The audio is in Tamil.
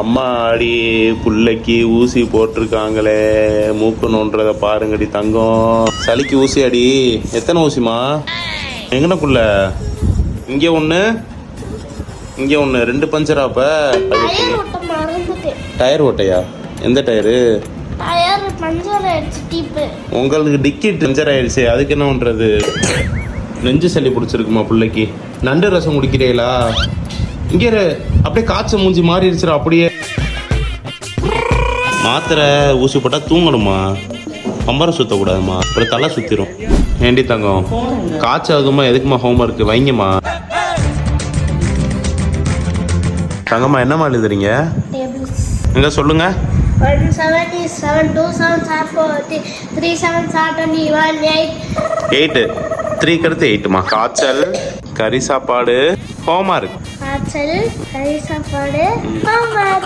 அம்மா அடி புள்ளைக்கு ஊசி போட்டிருக்காங்களே. மூக்கு நோன்றத பாருங்கடி தங்கம். சளிக்கு ஊசி அடி. எத்தனை ஊசிமா எங்கன புள்ள? இங்கே ஒன்று இங்கே ஒன்று ரெண்டு ஓட்ட மறந்துட்டேன். டயர் ஓட்டையா? எந்த டயரு? பஞ்சர் உங்களுக்கு டிக்கி பஞ்சர் ஆயிடுச்சு. அதுக்கு என்ன பண்றது? நெஞ்சு சளி பிடிச்சிருக்குமா பிள்ளைக்கு? நண்டு ரசம் குடிக்கிறீங்களா? இங்கே அப்படியே காய்ச்சல் மூஞ்சி மாறிடுச்சுடா அப்படியே. மாத்திரை ஊசி போட்டா தூங்கணுமா பம்பரம் சுத்தக்கூடாதுமா அப்புறம் தலை சுற்றிடும் ஏண்டி தங்கம்? காய்ச்சல் ஆகுமா எதுக்குமா ஹோம்ஒர்க் வைங்கம்மா. தங்கம்மா என்னம்மா எழுதுறீங்க? எங்க சொல்லுங்க. ஒன் த்ரீ செவன் எயிட்டு த்ரீக்கு அடுத்து எயிட்டுமா காய்ச்சல் கறி சாப்பாடு ஹோம்ஒர்க் இருக்கும். சாப்பாடு